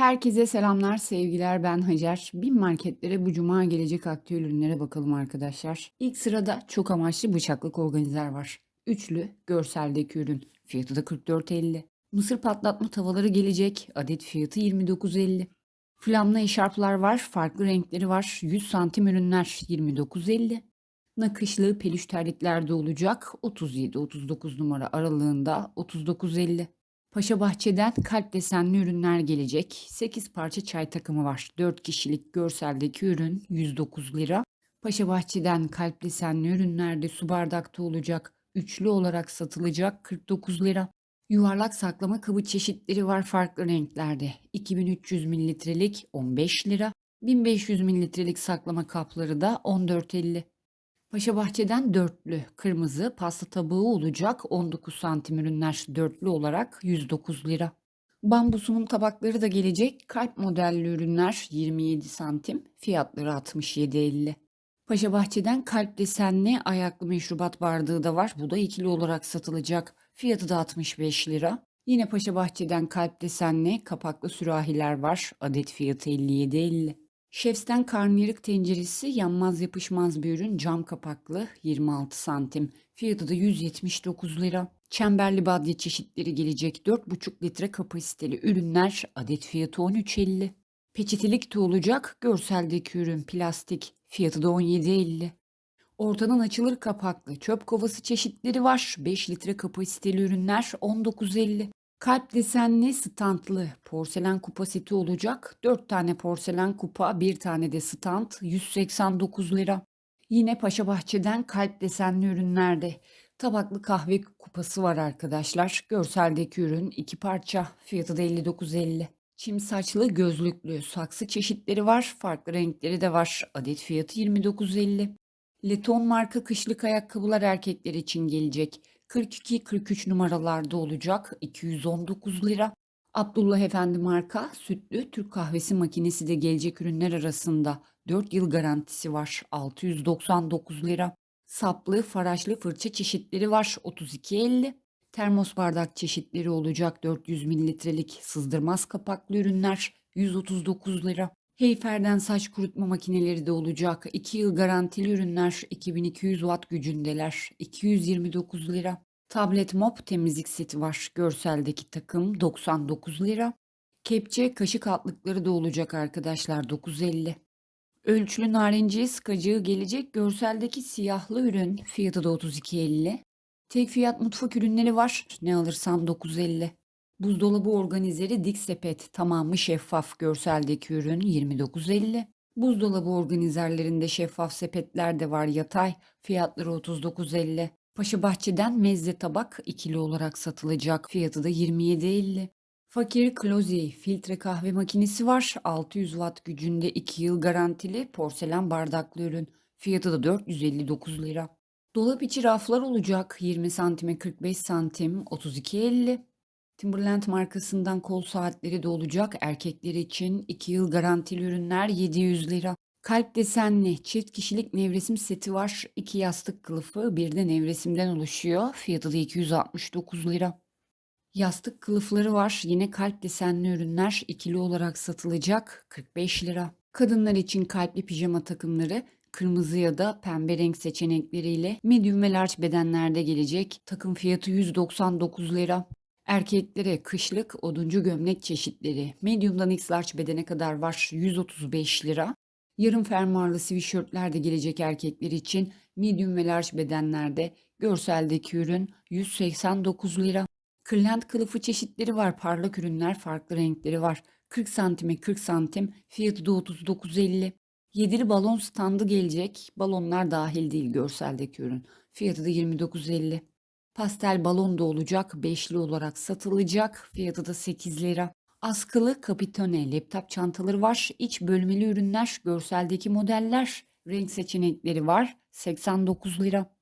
Herkese selamlar, sevgiler. Ben Hacer. Bin marketlere bu cuma gelecek aktüel ürünlere bakalım arkadaşlar. İlk sırada çok amaçlı bıçaklık organizer var. Üçlü görseldeki ürün. Fiyatı da 44.50. Mısır patlatma tavaları gelecek. Adet fiyatı 29.50. Flamlı eşarplar var. Farklı renkleri var. 100 santim ürünler 29.50. Nakışlı peluş terlikler de olacak. 37-39 numara aralığında 39.50. Paşa Bahçe'den kalp desenli ürünler gelecek. 8 parça çay takımı var. 4 kişilik görseldeki ürün 109 lira. Paşa Bahçe'den kalp desenli ürünler de su bardakta olacak. Üçlü olarak satılacak 49 lira. Yuvarlak saklama kabı çeşitleri var farklı renklerde. 2300 mililitrelik 15 lira. 1500 mililitrelik saklama kapları da 14.50. Paşa Bahçe'den dörtlü kırmızı pasta tabağı olacak 19 santim ürünler dörtlü olarak 109 lira. Bambu sunum tabakları da gelecek. Kalp modelli ürünler 27 santim fiyatları 67.50. Paşa Bahçe'den kalp desenli ayaklı meşrubat bardağı da var. Bu da ikili olarak satılacak. Fiyatı da 65 lira. Yine Paşa Bahçe'den kalp desenli kapaklı sürahiler var. Adet fiyatı 57.50. Şefsten karnıyarık tenceresi yanmaz yapışmaz bir ürün cam kapaklı 26 santim. Fiyatı da 179 lira. Çemberli badye çeşitleri gelecek 4,5 litre kapasiteli ürünler adet fiyatı 13.50. Peçetelik de olacak görseldeki ürün plastik fiyatı da 17.50. Ortadan açılır kapaklı çöp kovası çeşitleri var 5 litre kapasiteli ürünler 19.50. Kalp desenli standlı porselen kupa seti olacak. 4 tane porselen kupa, bir tane de stand 189 lira. Yine Paşa Bahçe'den kalp desenli ürünlerde tabaklı kahve kupası var arkadaşlar. Görseldeki ürün iki parça. Fiyatı da 59.50. Çim saçlı gözlüklü saksı çeşitleri var. Farklı renkleri de var. Adet fiyatı 29.50. Leton marka kışlık ayakkabılar erkekler için gelecek. 42-43 numaralarda olacak 219 lira. Abdullah Efendi marka sütlü Türk kahvesi makinesi de gelecek ürünler arasında 4 yıl garantisi var 699 lira. Saplı faraşlı fırça çeşitleri var 32.50. Termos bardak çeşitleri olacak 400 mililitrelik sızdırmaz kapaklı ürünler 139 lira. Heyfer'den saç kurutma makineleri de olacak. 2 yıl garantili ürünler 2200 watt gücündeler. 229 lira. Tablet mop temizlik seti var. Görseldeki takım 99 lira. Kepçe kaşık altlıkları da olacak arkadaşlar 950. Ölçülü narenciye sıkacığı gelecek. Görseldeki siyahlı ürün fiyatı da 32.50. Tek fiyat mutfak ürünleri var. Ne alırsan 950. Buzdolabı organizeri dik sepet tamamı şeffaf görseldeki ürün 29.50. Buzdolabı organizerlerinde şeffaf sepetler de var yatay fiyatları 39.50. Paşa Bahçe'den mezze tabak ikili olarak satılacak fiyatı da 27.50. Fakir Clozy filtre kahve makinesi var 600 watt gücünde 2 yıl garantili porselen bardaklı ürün fiyatı da 459 lira. Dolap içi raflar olacak 20 santime 45 santim 32.50. Timberland markasından kol saatleri de olacak. Erkekler için 2 yıl garantili ürünler 700 lira. Kalp desenli çift kişilik nevresim seti var. 2 yastık kılıfı bir de nevresimden oluşuyor. Fiyatı da 269 lira. Yastık kılıfları var. Yine kalp desenli ürünler ikili olarak satılacak. 45 lira. Kadınlar için kalpli pijama takımları kırmızı ya da pembe renk seçenekleriyle medium ve large bedenlerde gelecek. Takım fiyatı 199 lira. Erkeklere kışlık oduncu gömlek çeşitleri medium'dan x large bedene kadar var 135 lira. Yarım fermuarlı sweatshirtler de gelecek erkekler için medium ve large bedenlerde görseldeki ürün 189 lira. Kırlent kılıfı çeşitleri var parlak ürünler farklı renkleri var. 40 santime 40 santim fiyatı da 39.50. Yedili balon standı gelecek. Balonlar dahil değil görseldeki ürün. Fiyatı da 29.50. Pastel balon da olacak. Beşli olarak satılacak. Fiyatı da 8 lira. Askılı kapitone laptop çantaları var. İç bölmeli ürünler, görseldeki modeller, renk seçenekleri var. 89 lira.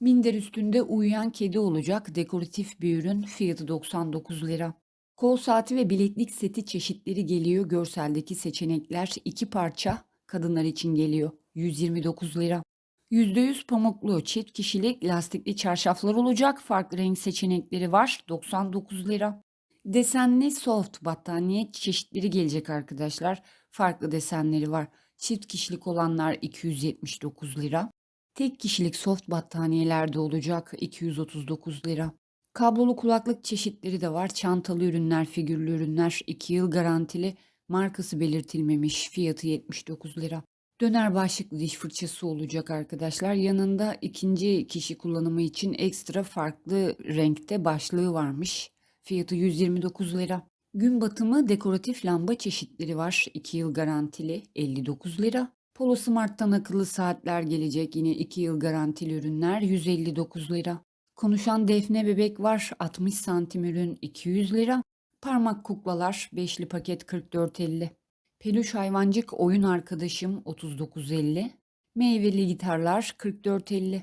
Minder üstünde uyuyan kedi olacak. Dekoratif bir ürün. Fiyatı 99 lira. Kol saati ve bileklik seti çeşitleri geliyor. Görseldeki seçenekler iki parça kadınlar için geliyor. 129 lira. %100 pamuklu çift kişilik lastikli çarşaflar olacak. Farklı renk seçenekleri var. 99 lira. Desenli soft battaniye çeşitleri gelecek arkadaşlar. Farklı desenleri var. Çift kişilik olanlar 279 lira. Tek kişilik soft battaniyeler de olacak 239 lira. Kablolu kulaklık çeşitleri de var. Çantalı ürünler, figürlü ürünler 2 yıl garantili. Markası belirtilmemiş. Fiyatı 79 lira. Döner başlıklı diş fırçası olacak arkadaşlar. Yanında ikinci kişi kullanımı için ekstra farklı renkte başlığı varmış. Fiyatı 129 lira. Gün batımı dekoratif lamba çeşitleri var. 2 yıl garantili 59 lira. Polo Smart'tan akıllı saatler gelecek. Yine 2 yıl garantili ürünler 159 lira. Konuşan defne bebek var. 60 santim ürün 200 lira. Parmak kuklalar 5'li paket 44.50. Peluş hayvancık oyun arkadaşım 39.50. Meyveli gitarlar 44.50.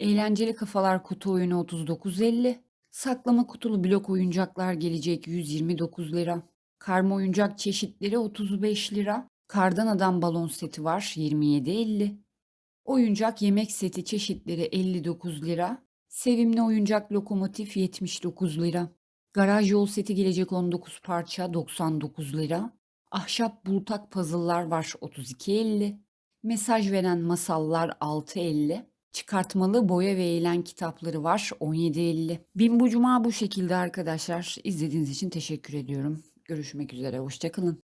Eğlenceli kafalar kutu oyunu 39.50. Saklama kutulu blok oyuncaklar gelecek 129 lira. Karma oyuncak çeşitleri 35 lira. Kardan adam balon seti var 27.50. Oyuncak yemek seti çeşitleri 59 lira. Sevimli oyuncak lokomotif 79 lira. Garaj yol seti gelecek 19 parça 99 lira. Ahşap bultak puzzle'lar var 32.50. Mesaj veren masallar 6.50. Çıkartmalı boya ve eğlen kitapları var 17.50. Bin bu cuma bu şekilde arkadaşlar. İzlediğiniz için teşekkür ediyorum. Görüşmek üzere. Hoşçakalın.